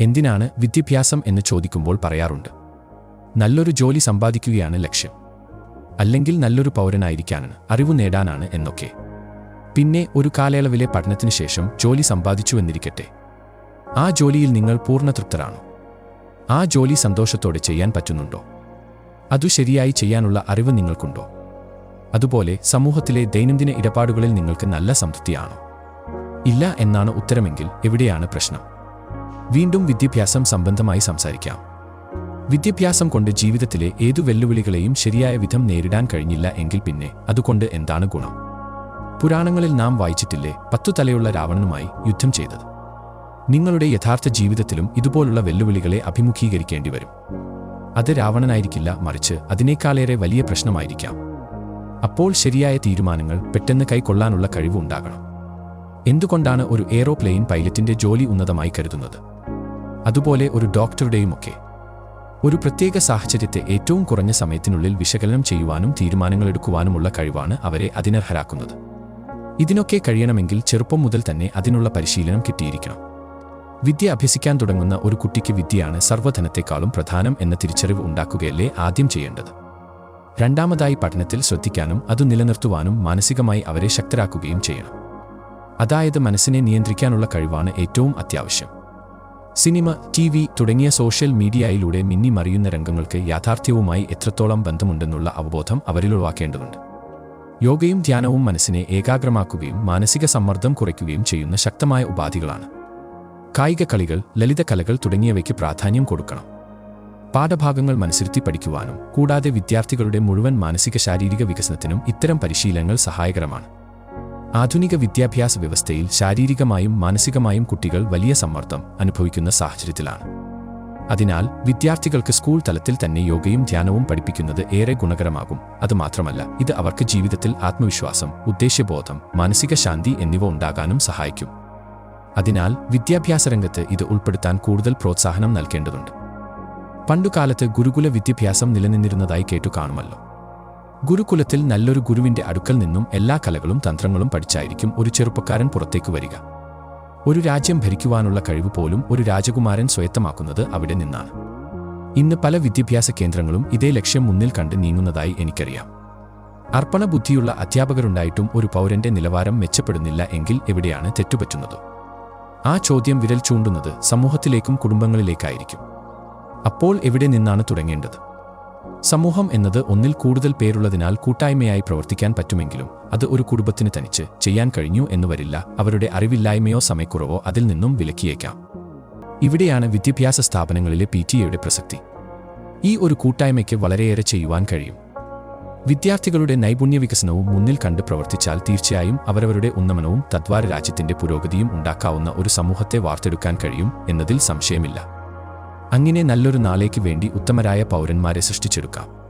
എന്തിനാണ് വിദ്യാഭ്യാസം എന്ന് ചോദിക്കുമ്പോൾ പറയാറുണ്ട്. നല്ലൊരു ജോലി സമ്പാദിക്കുകയാണ് ലക്ഷ്യം. അല്ലെങ്കിൽ നല്ലൊരു പൗരനായിരിക്കാനാണ് അറിവ് നേടാനാണ് എന്നൊക്കെ. പിന്നെ ഒരു കാലയളവിലെ പഠനത്തിനു ശേഷം ജോലി സമ്പാദിച്ചുവെന്നിരിക്കട്ടെ ആ ജോലിയിൽ നിങ്ങൾ പൂർണ തൃപ്തരാണോ? ആ ജോലി സന്തോഷത്തോടെ ചെയ്യാൻ പറ്റുന്നുണ്ടോ? അതു ശരിയായി ചെയ്യാനുള്ള അറിവ് നിങ്ങൾക്കുണ്ടോ? അതുപോലെ സമൂഹത്തിലെ ദൈനംദിന ഇടപാടുകളിൽ നിങ്ങൾക്ക് നല്ല സംതൃപ്തിയാണോ? ഇല്ല എന്നാണ് ഉത്തരമെങ്കിൽ എവിടെയാണ് പ്രശ്നം? വീണ്ടും വിദ്യാഭ്യാസം സംബന്ധമായി സംസാരിക്കാം. വിദ്യാഭ്യാസം കൊണ്ട് ജീവിതത്തിലെ ഏതു വെല്ലുവിളികളെയും ശരിയായ വിധം നേരിടാൻ കഴിഞ്ഞില്ല എങ്കിൽ പിന്നെ അതുകൊണ്ട് എന്താണ് ഗുണം? പുരാണങ്ങളിൽ നാം വായിച്ചിട്ടില്ലേ പത്തു തലയുള്ള രാവണനുമായി യുദ്ധം ചെയ്തത്? നിങ്ങളുടെ യഥാർത്ഥ ജീവിതത്തിലും ഇതുപോലുള്ള വെല്ലുവിളികളെ അഭിമുഖീകരിക്കേണ്ടി വരും. അത് രാവണനായിരിക്കില്ല മറിച്ച് അതിനേക്കാളേറെ വലിയ പ്രശ്നമായിരിക്കാം. അപ്പോൾ ശരിയായ തീരുമാനങ്ങൾ പെട്ടെന്ന് കൈക്കൊള്ളാനുള്ള കഴിവ് ഉണ്ടാകണം. എന്തുകൊണ്ടാണ് ഒരു എയ്റോപ്ലെയിൻ പൈലറ്റിന്റെ ജോലി ഉന്നതമായി കരുതുന്നത്? അതുപോലെ ഒരു ഡോക്ടറുടെയും ഒക്കെ ഒരു പ്രത്യേക സാഹചര്യത്തെ ഏറ്റവും കുറഞ്ഞ സമയത്തിനുള്ളിൽ വിശകലനം ചെയ്യുവാനും തീരുമാനങ്ങൾ എടുക്കുവാനുമുള്ള കഴിവാണ് അവരെ അതിനർഹരാക്കുന്നത് ഇതിനൊക്കെ കഴിയണമെങ്കിൽ ചെറുപ്പം മുതൽ തന്നെ അതിനുള്ള പരിശീലനം കിട്ടിയിരിക്കണം. വിദ്യ അഭ്യസിക്കാൻ തുടങ്ങുന്ന ഒരു കുട്ടിക്ക് വിദ്യയാണ് സർവധനത്തെക്കാളും പ്രധാനം എന്ന തിരിച്ചറിവ് ഉണ്ടാക്കുകയല്ലേ ആദ്യം ചെയ്യേണ്ടത്. രണ്ടാമതായി പഠനത്തിൽ ശ്രദ്ധിക്കാനും അത് നിലനിർത്തുവാനും മാനസികമായി അവരെ ശക്തരാക്കുകയും ചെയ്യണം. അതായത് മനസ്സിനെ നിയന്ത്രിക്കാനുള്ള കഴിവാണ് ഏറ്റവും അത്യാവശ്യം. സിനിമ ടി വി തുടങ്ങിയ സോഷ്യൽ മീഡിയയിലൂടെ മിന്നിമറിയുന്ന രംഗങ്ങൾക്ക് യാഥാർത്ഥ്യവുമായി എത്രത്തോളം ബന്ധമുണ്ടെന്നുള്ള അവബോധം അവരിൽ ഉളവാക്കേണ്ടതുണ്ട് യോഗയും ധ്യാനവും മനസ്സിനെ ഏകാഗ്രമാക്കുകയും മാനസിക സമ്മർദ്ദം കുറയ്ക്കുകയും ചെയ്യുന്ന ശക്തമായ ഉപാധികളാണ്. കായിക കളികൾ ലളിത കലകൾ തുടങ്ങിയവയ്ക്ക് പ്രാധാന്യം കൊടുക്കണം. പാഠഭാഗങ്ങൾ മനസ്സിരുത്തി പഠിക്കുവാനും കൂടാതെ വിദ്യാർത്ഥികളുടെ മുഴുവൻ മാനസിക ശാരീരിക വികസനത്തിനും ഇത്തരം പരിശീലനങ്ങൾ സഹായകരമാണ്. ആധുനിക വിദ്യാഭ്യാസ വ്യവസ്ഥയിൽ ശാരീരികമായും മാനസികമായും കുട്ടികൾ വലിയ സമ്മർദ്ദം അനുഭവിക്കുന്ന സാഹചര്യത്തിലാണ്. അതിനാൽ വിദ്യാർത്ഥികൾക്ക് സ്കൂൾ തലത്തിൽ തന്നെ യോഗയും ധ്യാനവും പഠിപ്പിക്കുന്നത് ഏറെ ഗുണകരമാകും. അതുമാത്രമല്ല ഇത് അവർക്ക് ജീവിതത്തിൽ ആത്മവിശ്വാസം ഉദ്ദേശ്യബോധം മാനസിക ശാന്തി എന്നിവ ഉണ്ടാകാനും സഹായിക്കും. അതിനാൽ വിദ്യാഭ്യാസ രംഗത്ത് ഇത് ഉൾപ്പെടുത്താൻ കൂടുതൽ പ്രോത്സാഹനം നൽകേണ്ടതുണ്ട്. പണ്ടുകാലത്ത് ഗുരുകുല വിദ്യാഭ്യാസം നിലനിന്നിരുന്നതായി കേട്ടു കാണുമല്ലോ ഗുരുകുലത്തിൽ നല്ലൊരു ഗുരുവിന്റെ അടുക്കൽ നിന്നും എല്ലാ കലകളും തന്ത്രങ്ങളും പഠിച്ചായിരിക്കും ഒരു ചെറുപ്പക്കാരൻ പുറത്തേക്ക് വരിക. ഒരു രാജ്യം ഭരിക്കുവാനുള്ള കഴിവ് പോലും ഒരു രാജകുമാരൻ സ്വയത്തമാക്കുന്നത് അവിടെ നിന്നാണ്. ഇന്ന് പല വിദ്യാഭ്യാസ കേന്ദ്രങ്ങളും ഇതേ ലക്ഷ്യം മുന്നിൽ കണ്ട് നീങ്ങുന്നതായി എനിക്കറിയാം. അർപ്പണ ബുദ്ധിയുള്ള അധ്യാപകരുണ്ടായിട്ടും ഒരു പൗരന്റെ നിലവാരം മെച്ചപ്പെടുന്നില്ല എങ്കിൽ എവിടെയാണ് തെറ്റുപറ്റുന്നത്? ആ ചോദ്യം വിരൽ ചൂണ്ടുന്നത് സമൂഹത്തിലേക്കും കുടുംബങ്ങളിലേക്കായിരിക്കും. അപ്പോൾ എവിടെ നിന്നാണ് തുടങ്ങേണ്ടത്? സമൂഹം എന്നത് ഒന്നിൽ കൂടുതൽ പേരുള്ളതിനാൽ കൂട്ടായ്മയായി പ്രവർത്തിക്കാൻ പറ്റുമെങ്കിലും അത് ഒരു കുടുംബത്തിന് തനിച്ച് ചെയ്യാൻ കഴിഞ്ഞു എന്ന് വരില്ല. അവരുടെ അറിവില്ലായ്മയോ സമയക്കുറവോ അതിൽ നിന്നും വിലക്കിയേക്കാം. ഇവിടെയാണ് വിദ്യാഭ്യാസ സ്ഥാപനങ്ങളിലെ പി പ്രസക്തി. ഈ ഒരു കൂട്ടായ്മയ്ക്ക് വളരെയേറെ ചെയ്യുവാൻ കഴിയും. വിദ്യാർത്ഥികളുടെ നൈപുണ്യ വികസനവും മുന്നിൽ കണ്ട് പ്രവർത്തിച്ചാൽ തീർച്ചയായും അവരവരുടെ ഉന്നമനവും തദ്വാര രാജ്യത്തിന്റെ പുരോഗതിയും ഉണ്ടാക്കാവുന്ന ഒരു സമൂഹത്തെ വാർത്തെടുക്കാൻ കഴിയും എന്നതിൽ സംശയമില്ല. അങ്ങനെ നല്ലൊരു നാളേക്ക് വേണ്ടി ഉത്തമരായ പൗരന്മാരെ സൃഷ്ടിച്ചെടുക്കാം.